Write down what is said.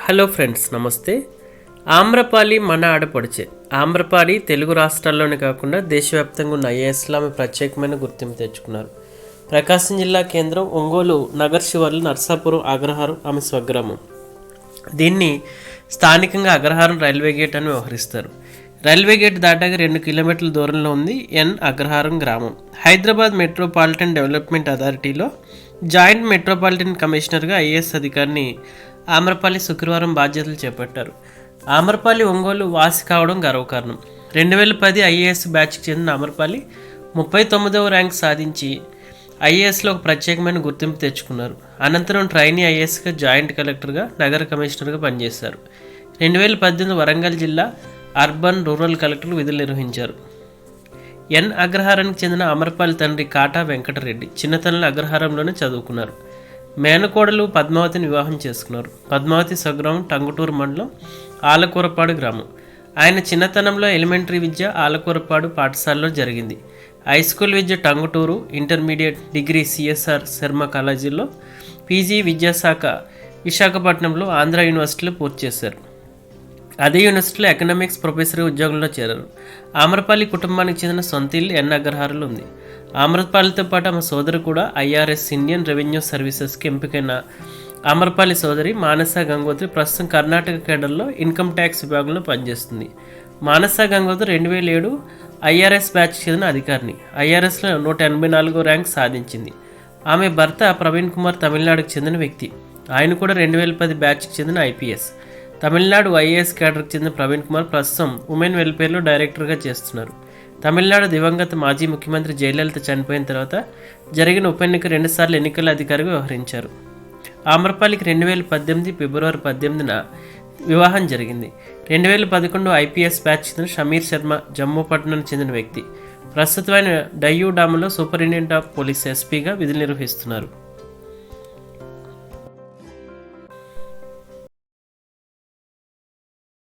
Hello friends నమస్తే. ఆమ్రపాలి మన ఆడపడిచే ఆమ్రపాలి తెలుగు రాష్ట్రాల్లోనే కాకుండా దేశవ్యాప్తంగా ఉన్న ఐఏఎస్లో ఆమె ప్రత్యేకమైన గుర్తింపు తెచ్చుకున్నారు. ప్రకాశం జిల్లా కేంద్రం ఒంగోలు నగర్ శివర్లు నర్సాపురం అగ్రహారం ఆమె స్వగ్రామం. దీన్ని స్థానికంగా అగ్రహారం రైల్వే గేట్ అని వ్యవహరిస్తారు. రైల్వే గేట్ దాటాక రెండు కిలోమీటర్ల దూరంలో ఉంది ఎన్ అగ్రహారం గ్రామం. హైదరాబాద్ మెట్రోపాలిటన్ డెవలప్మెంట్ అథారిటీలో జాయింట్ మెట్రోపాలిటన్ కమిషనర్గా ఐఏఎస్ అధికారిని ఆమ్రపాలి శుక్రవారం బాధ్యతలు చేపట్టారు. ఆమ్రపాలి ఒంగోలు వాసి కావడం గర్వకారణం. రెండు వేల పది ఐఏఎస్ బ్యాచ్కి చెందిన ఆమ్రపాలి ముప్పై తొమ్మిదవ ర్యాంక్ సాధించి ఐఏఎస్లో ఒక ప్రత్యేకమైన గుర్తింపు తెచ్చుకున్నారు. అనంతరం ట్రైనీ ఐఏఎస్గా జాయింట్ కలెక్టర్గా నగర కమిషనర్గా పనిచేశారు. రెండు వేల పద్దెనిమిది వరంగల్ జిల్లా అర్బన్ రూరల్ కలెక్టర్లు విధులు నిర్వహించారు. ఎన్. అగ్రహారానికి చెందిన అమరపాలి తండ్రి కాటా వెంకటరెడ్డి చిన్నతనంలో అగ్రహారంలోనే చదువుకున్నారు. మేనకోడలు పద్మావతిని వివాహం చేసుకున్నారు. పద్మావతి స్వగ్రామం టంగుటూరు మండలం ఆలకూరపాడు గ్రామం. ఆయన చిన్నతనంలో ఎలిమెంటరీ విద్య ఆలకూరపాడు పాఠశాలలో జరిగింది. హై స్కూల్ విద్య Tanguturu intermediate degree CSR Sharma కాలేజీలో పీజీ విద్యాశాఖ విశాఖపట్నంలో ఆంధ్ర యూనివర్సిటీలో పూర్తి చేశారు. అదే యూనివర్సిటీలో ఎకనామిక్స్ ప్రొఫెసర్ ఉద్యోగంలో చేరారు. ఆమ్రపాలి కుటుంబానికి చెందిన సొంత ఇల్లు ఎన్ అగ్రహారులు ఉంది. ఆమ్రపాలితో పాటు ఆమె సోదరు కూడా ఐఆర్ఎస్ ఇండియన్ రెవెన్యూ సర్వీసెస్కి ఎంపికైన ఆమ్రపాలి సోదరి మానస గంగోత్రి ప్రస్తుతం కర్ణాటక కేడర్లో ఇన్కమ్ ట్యాక్స్ విభాగంలో పనిచేస్తుంది. మానస గంగోత్రి రెండు వేల ఏడు ఐఆర్ఎస్ బ్యాచ్ చెందిన అధికారిని. ఐఆర్ఎస్లో నూట ఎనభై నాలుగో ర్యాంక్ సాధించింది. ఆమె భర్త ప్రవీణ్ కుమార్ తమిళనాడుకు చెందిన వ్యక్తి. ఆయన కూడా రెండు వేల పది బ్యాచ్కి చెందిన ఐపీఎస్ తమిళనాడు ఐఏఎస్ క్యాడర్కి చెందిన ప్రవీణ్ కుమార్ ప్రస్తుతం ఉమెన్ వెల్ఫేర్లో డైరెక్టర్గా చేస్తున్నారు. తమిళనాడు దివంగత మాజీ ముఖ్యమంత్రి జయలలిత చనిపోయిన తర్వాత జరిగిన ఉప ఎన్నిక రెండుసార్లు ఎన్నికల అధికారిగా వ్యవహరించారు. ఆమ్రపాలికి రెండు వేల పద్దెనిమిది ఫిబ్రవరి పద్దెనిమిదిన వివాహం జరిగింది. రెండు వేల పదకొండు ఐపీఎస్ బ్యాచ్ చెందిన షమీర్ శర్మ జమ్మూపట్నం చెందిన వ్యక్తి. ప్రస్తుతం ఆయన డయ్యూ డామ్లో సూపరింటెండెంట్ ఆఫ్ పోలీస్ ఎస్పీగా విధులు నిర్వహిస్తున్నారు.